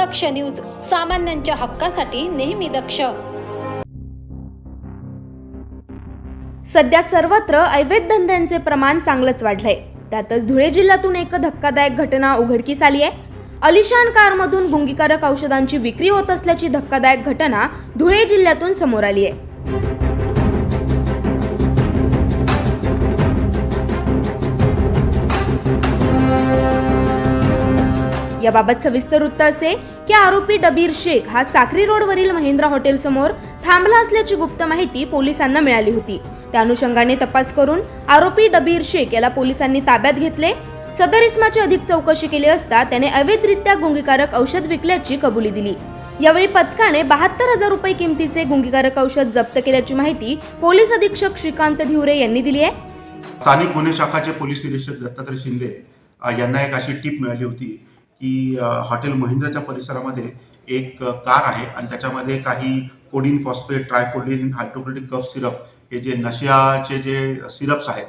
दक्ष news सामान्यांच्या हक्कासाठी नेहमी दक्ष. सध्या सर्वत्र अवैध धंद्यांचे प्रमाण चांगलंच वाढलंय. त्यातच धुळे जिल्ह्यातून एक धक्कादायक घटना उघडकीस आली आहे अलिशान कारमधून गुंगीकारक औषधांची विक्री होत असल्याची धक्कादायक घटना धुळे जिल्ह्यातून समोर आली आहे याबाबत सविस्तर वृत्त असे की आरोपी डबीर शेख हा साखरी रोडवरील महिंद्रा हॉटेल समोर थांबला असल्याची गुप्त माहिती पोलिसांना मिळाली होती. त्या अनुषंगाने तपास करून आरोपी डबीर शेख याला पोलिसांनी ताब्यात घेतले. सदर इस्माची अधिक चौकशी केली असता त्याने अवैधरित्या गुंगीकारक औषध विकल्याची कबुली दिली. यावेळी पथकाने बहात्तर हजार रुपये किमतीचे गुंगीकारक औषध जप्त केल्याची माहिती पोलीस अधीक्षक श्रीकांत धिवरे यांनी दिली आहे. स्थानिक गुन्हे शाखाचे पोलीस निरीक्षक दत्तात्रय शिंदे यांना एक अशी टीप मिळाली होती. की हॉटेल महिंद्राच्या परिसरामध्ये एक कार आहे आणि त्याच्यामध्ये काही कोडिन फॉस्फेट ट्रायफोडिन हायड्रोक्लोटिक कफ सिरप हे जे नशियाचे जे सिरप्स आहेत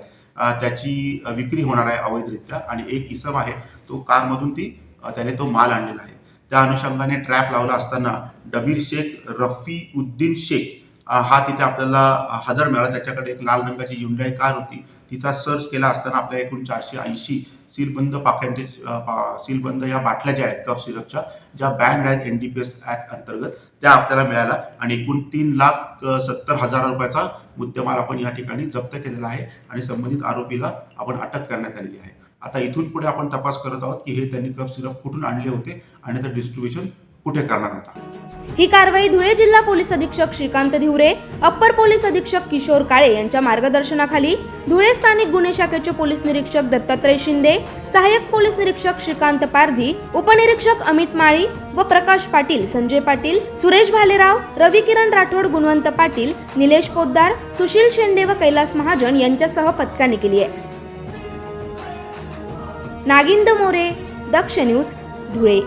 त्याची विक्री होणार आहे अवैधरित्या आणि एक इसम आहे तो कारमधून ती त्याने तो माल आणलेला आहे. त्या अनुषंगाने ट्रॅप लावला असताना डबीर शेख रफी उद्दीन शेख हा तिथे आपल्याला हजर मिळाला. त्याच्याकडे एक लाल रंगाची युंडाई कार होती. तिचा सर्च केला असताना आपल्या एकूण चारशे ऐंशी सीलबंद पाकिटे सीलबंद या बाटल्या ज्या आहेत कफ सिरपच्या ज्या बँड आहेत N D P S act अंतर्गत त्या आपल्याला मिळाल्या. आणि एकूण तीन लाख सत्तर हजार रुपयाचा मुद्देमाल आपण या ठिकाणी जप्त केलेला आहे आणि संबंधित आरोपीला आपण अटक करण्यात आलेली आहे. आता इथून पुढे आपण तपास करत आहोत की हे त्यांनी कफ सिरप कुठून आणले होते आणि त्याचं डिस्ट्रीब्युशन कुठे करणार होता. ही कारवाई धुळे जिल्हा पोलीस अधीक्षक श्रीकांत धिवरे अप्पर पोलीस अधीक्षक किशोर काळे यांच्या मार्गदर्शनाखाली धुळे स्थानिक गुन्हे शाखेचे पोलीस निरीक्षक दत्तात्रय शिंदे सहाय्यक पोलीस निरीक्षक श्रीकांत पारधी उपनिरीक्षक अमित माळी व प्रकाश पाटील संजय पाटील सुरेश भालेराव रवी किरण राठोड गुणवंत पाटील निलेश पोद्दार सुशील शेंडे व कैलास महाजन यांच्यासह पथकाने केली आहे. नागिंद मोरे दक्ष न्यूज धुळे.